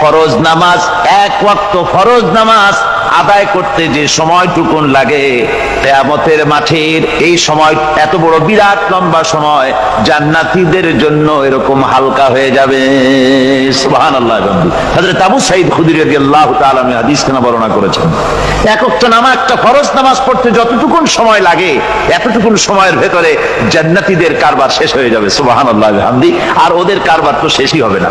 ফরজ নামাজ, এক ওয়াক্ত ফরজ নামাজ আদায় করতে যে সময়টুকুন লাগে কেয়ামতের মাঠের এই সময়, এত বড় বিরাট লম্বা সময় জান্নাতীদের জন্য এরকম হালকা হয়ে যাবে। সুবহানাল্লাহ হযরত আবু সাঈদ খুদরি রাদিয়াল্লাহু তাআলা আমি হাদিস খানা বর্ণনা করেছেন। এক ওয়াক্ত নামা একটা ফরজ নামাজ পড়তে যতটুকুন সময় লাগে, এতটুকুন সময়ের ভেতরে জান্নাতীদের কারবার শেষ হয়ে যাবে। সুবহানাল্লাহ, হামদি। আর ওদের কারবার তো শেষই হবে না।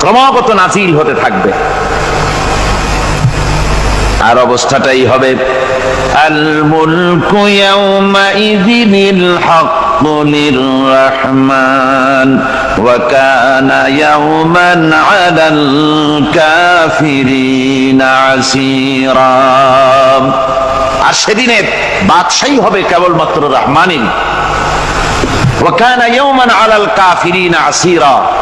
ক্রমাগত নাজিল হতে থাকবে। আর অবস্থাটাই হবে আর সেদিনে বাদশাহী হবে কেবলমাত্র রহমানিন। ইয়াওমান আলাল কাফিরিনা আসীরা।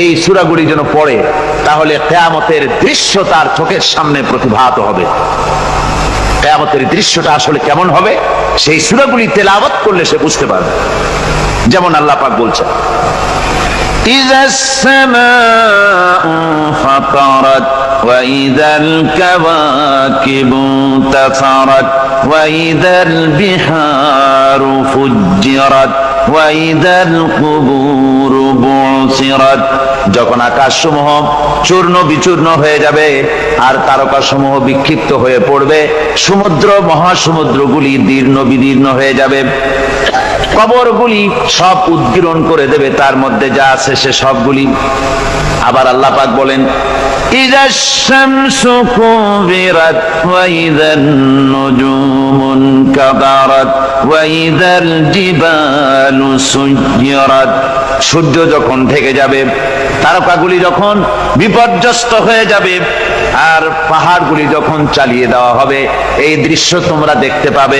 এই সূরাগুলি যেন পড়ে, তাহলে কিয়ামতের দৃশ্য তার চোখের সামনে প্রতিভাত হবে। কিয়ামতের দৃশ্যটা আসলে কেমন হবে, সেই সূরাগুলি তেলাওয়াত করলে সে বুঝতে পারবে। যেমন আল্লাহ পাক বলছেন إذا السماء فطرت وإذا الكواكب انتثرت وإذا البحار فجرت وإذا القبور সিরাত যখন আকাশসমূহ চূর্ণ বিচূর্ণ হয়ে যাবে আর তারকাসমূহ বিক্ষিপ্ত হয়ে পড়বে, সমুদ্র মহাসমুদ্রগুলি দীর্ণ বিদীর্ণ হয়ে যাবে। কবরগুলি সব উদ্গীরণ করে দেবে, তার মধ্যে যা আছে সে সবগুলি। আবার আল্লাপাক বলেন إذا الشمس كورت وإذا النجوم انكدرت وإذا الجبال سيرت সূর্য যখন থেকে যাবে তারকাগুলি যখন বিপর্যস্ত হয়ে যাবে আর পাহাড়গুলি যখন চালিয়ে দেওয়া হবে এই দৃশ্য তোমরা দেখতে পাবে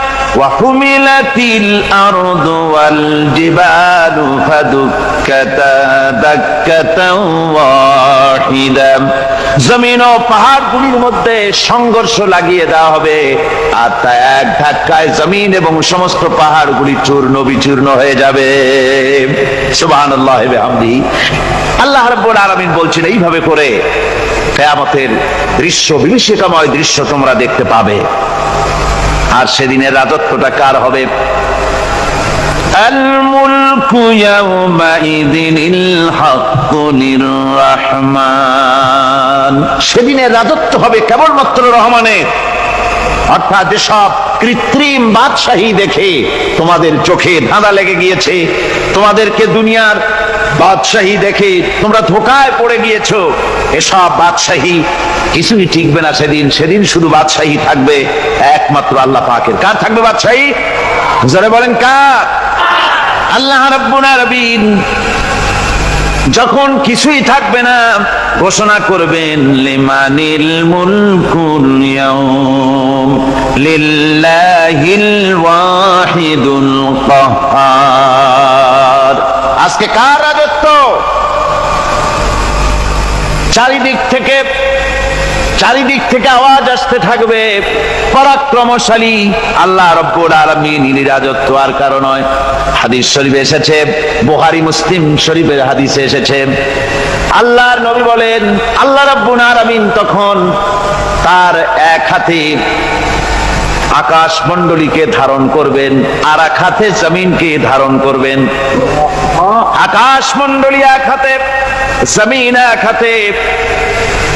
وحملت الأرض والجبال فدكتا دكة واحدة জমিন ও পাহাড়গুলির মধ্যে সংঘর্ষ লাগিয়ে দেওয়া হবে আর তা এক ধাক্কায় জমিন এবং সমস্ত পাহাড়গুলি চূর্ণ বিচূর্ণ হয়ে যাবে সুবহানাল্লাহ বিহামদি আল্লাহ রাব্বুল আলামিন বলছেন এইভাবে করে কিয়ামতের দৃশ্য বিভীষিকাময় দৃশ্য তোমরা দেখতে পাবে আর সেদিনের রাজত্বটা কার হবে الملك يومئذ الحق للرحمن সেদিনের রাজত্ব হবে কেবলমাত্র রহমানের অর্থাৎ যেসব কৃত্রিম বাদশাহী দেখে তোমাদের চোখে ধাঁধা লেগে গিয়েছে। তোমাদেরকে দুনিয়ার বাদশাহী দেখে তোমরা ধোকায় পড়ে গিয়েছ। এসব বাদশাহী কিছুই টিকবে না সেদিন। সেদিন শুধু বাদশাহী থাকবে, একমাত্র আল্লাহ পাকের। কার থাকবে বাদশাহী? বলেন কার? আল্লাহ রাব্বুল আলামিন যখন কিছুই থাকবে না ঘোষণা করবেন লিমানিল মুলকুল আজকে কার রাজত্ব? চারিদিক থেকে চারিদিক থেকে আওয়াজ আসতে থাকবে। পরাক্রমশালী আল্লাহ রব্বুল আলমিন রাজত্ব আর কারণ নয়। হাদিস শরীফ এসেছে বুহারি মুসলিম শরীফের হাদিসে এসেছে। আল্লাহর নবী বলেন, আল্লাহ রব্বুল আলমিন তখন তার এক হাতে আকাশ মন্ডলীকে ধারণ করবেন আর এক হাতে জমিনকে ধারণ করবেন। আকাশ মন্ডলী এক হাতে, জমিন এক হাতে।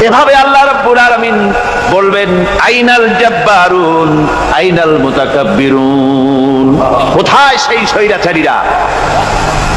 এভাবে আল্লাহ রাব্বুল আলামিন বলবেন, আইনাল জাব্বারুন, আইনাল মুতাকাব্বিরুন। কোথায় সেই স্বৈরাচারীরা?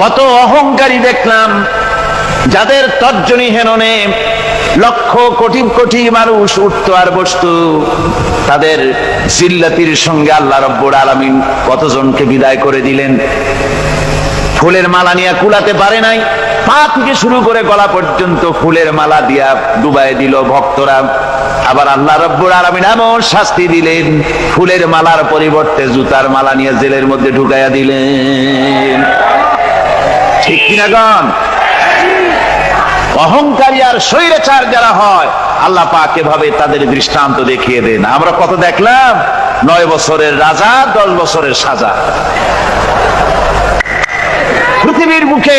কত অহংকারী দেখলাম, যাদের তর্জনী হেননে লক্ষ কোটি কোটি মানুষ উঠতো আর বসতো। তাদের জিল্লাতির সঙ্গে আল্লাহ রব্বুর আলামিন কতজনকে বিদায় করে দিলেন? ফুলের মালা নিয়ে কুলাতে পারে নাই। পা থেকে শুরু করে গলা পর্যন্ত ফুলের মালা দিয়া ডুবাই দিল ভক্তরা। আবার আল্লাহ রব্বুর আলামিন এমন শাস্তি দিলেন, ফুলের মালার পরিবর্তে জুতার মালা নিয়ে জেলের মধ্যে ঢুকাইয়া দিলেন। ঠিক কিনা গান? অহংকারী আর স্বৈরাচার যারা হয়, আল্লাহ পাক এভাবে তাদের দৃষ্টান্ত দেখিয়ে দেন। আমরা কত দেখলাম? নয় বছরের রাজা, দশ বছরের সাজা। পৃথিবীর মুখে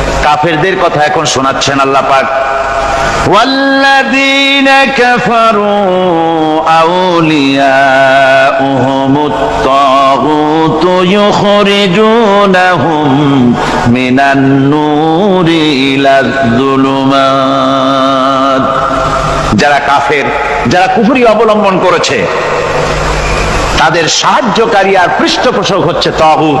কাফেরদের কথা এখন শোনাচ্ছেন আল্লাহ পাক والذين كفروا أولياؤهم الطاغوت يخرجونهم من النور إلى الظلمات যারা কাফের যারা কুফরি অবলম্বন করেছে তাদের সাহায্যকারী আর পৃষ্ঠপোষক হচ্ছে তাগুত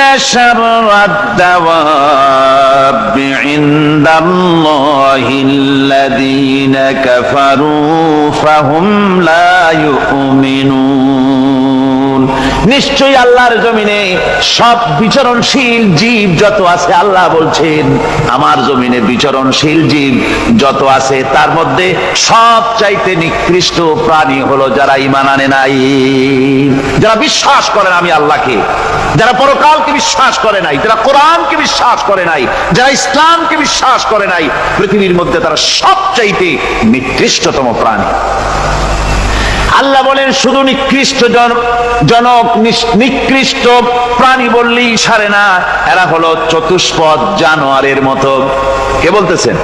إن شر الدواب عند الله الذين كفروا فهم لا يؤمنون. নিশ্চয়ই আল্লাহর জমিনে সব বিচরণশীল জীব যত আছে, আল্লাহ বলছেন, আমার জমিনে বিচরণশীল জীব যত আছে, তার মধ্যে সব চাইতে নিকৃষ্ট প্রাণী হলো যারা ইমান আনে নাই। যারা বিশ্বাস করেন আমি আল্লাহকে, যারা পরকালকে বিশ্বাস করে নাই, যারা কোরআনকে বিশ্বাস করে নাই, যারা ইসলামকে বিশ্বাস করে নাই, পৃথিবীর মধ্যে তারা সবচাইতে নিকৃষ্টতম প্রাণী। আল্লাহ বলেন, শুধু নিকৃষ্ট জন- জনক নিকৃষ্ট প্রাণী বললেই সারে না। এরা হলো চতুষ্পদ জানোয়ারের মতো। কে বলতেছেন?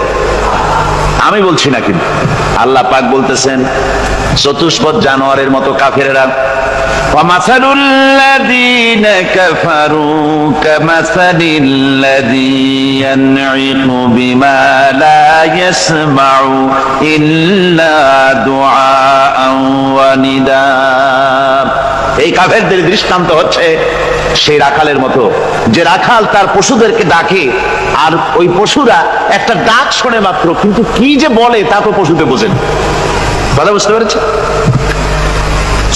আমি বলছি না কিন্তু। আল্লাহ পাক বলতেছেন চতুষ্পদ জানোয়ারের মতো কাফেরেরা ومثل الذين كفروا كمثل الذي ينعق بما لا يسمع إلا دعاء ونداء এই কাফেরদের দৃষ্টান্ত হচ্ছে সেই রাখালের মতো যে রাখাল তার পশুদেরকে ডাকে আর ওই পশুরা একটা ডাক শোনে মাত্র কিন্তু কি যে বলে তা তো পশুতে বোঝেন কথা বুঝতে পেরেছে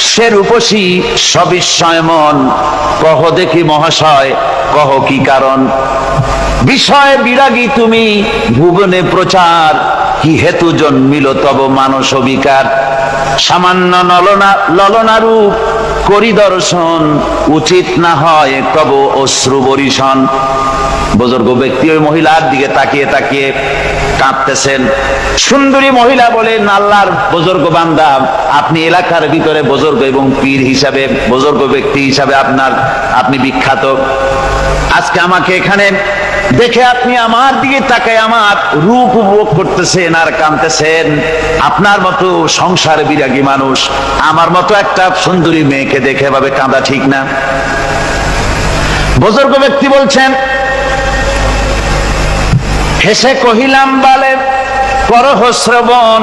সে রূপসী সবিস্ময় মন কহ দেখি মহাশয়, কহ কি কারণ? বিষয় বিরাগী তুমি, ভুবনে প্রচার, কি হেতু জন্মিল তব মানস বিকার সামান্য ললনা রূপ করি দর্শন উচিত না হয়, তব অশ্রু বরিশন। বুজুর্গ ব্যক্তি ওই মহিলার দিকে তাকিয়ে তাকিয়ে কাঁদতেছেন। সুন্দরী মহিলা বলেন আল্লাহর বুজুর্গ বান্দা, আপনি এলাকার ভিতরে বুজুর্গ এবং পীর হিসাবে, বুজুর্গ ব্যক্তি হিসাবে আপনার, আপনি বিখ্যাত। আজকে আমাকে এখানে দেখে আপনি আমার দিকে তাকায় আমার রূপ উপভোগ করতেছেন আর কাঁদতেছেন। আপনার মতো সংসার বিরাগী মানুষ, আমার মতো একটা সুন্দরী মেয়েকে দেখে ভাবে কাঁদা ঠিক না। বুজুর্গ ব্যক্তি বলছেন, হেসে কহিলাম, বালে করহ শ্রবণ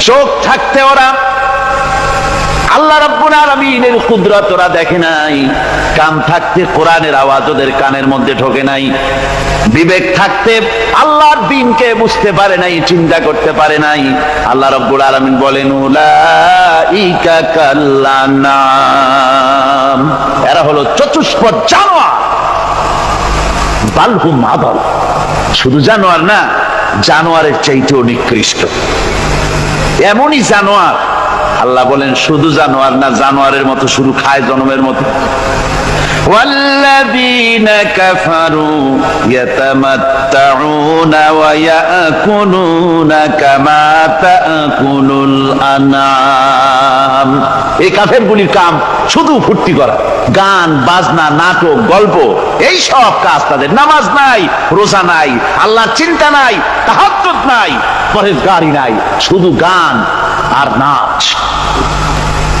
চোখ থাকতে ওরা। আল্লাহ রাব্বুল আলামিনের কুদরত ওরা দেখে নাই। কান থাকতে কোরআনের আওয়াজ ওদের কানের মধ্যে ঢোকে নাই। বিবেক থাকতে আল্লাহর দিনকে বুঝতে পারে নাই, চিন্তা করতে পারে নাই। আল্লাহ রাব্বুল আলামিন বলেন, উলাইকা কাল্লানাম এরা হলো চতুষ্পদ জানোয়ার। বালহুম আদল। শুধু জানোয়ার না, জানোয়ারের চাইতেও নিকৃষ্ট। এমনই জানোয়ার। আল্লাহ বলেন শুধু জানোয়ার না জানোয়ারের মতো শুরু খায় জনমের মতো। والذين كفروا يتمتعون ويأكلون كما تأكل الأنعام এই কাফের গুলির কাম শুধু ফুর্তি করা গান বাজনা নাটক গল্প এই সব কাজ তাদের নামাজ নাই রোজা নাই আল্লাহর চিন্তা নাই তাহাজ্জুদ নাই পরেজগারি নাই শুধু গান আর নাচ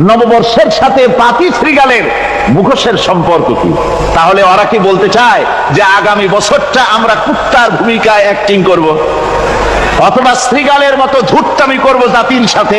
নববর্ষের সাথে পাতি শ্রীগালের মুখোশের সম্পর্ক কি তাহলে ওরা কি বলতে চায় যে আগামী বছরটা আমরা কুত্তার ভূমিকায় অ্যাক্টিং করব। অথবা শ্রীগালের মতো ধূর্তামি করব জাতির সাথে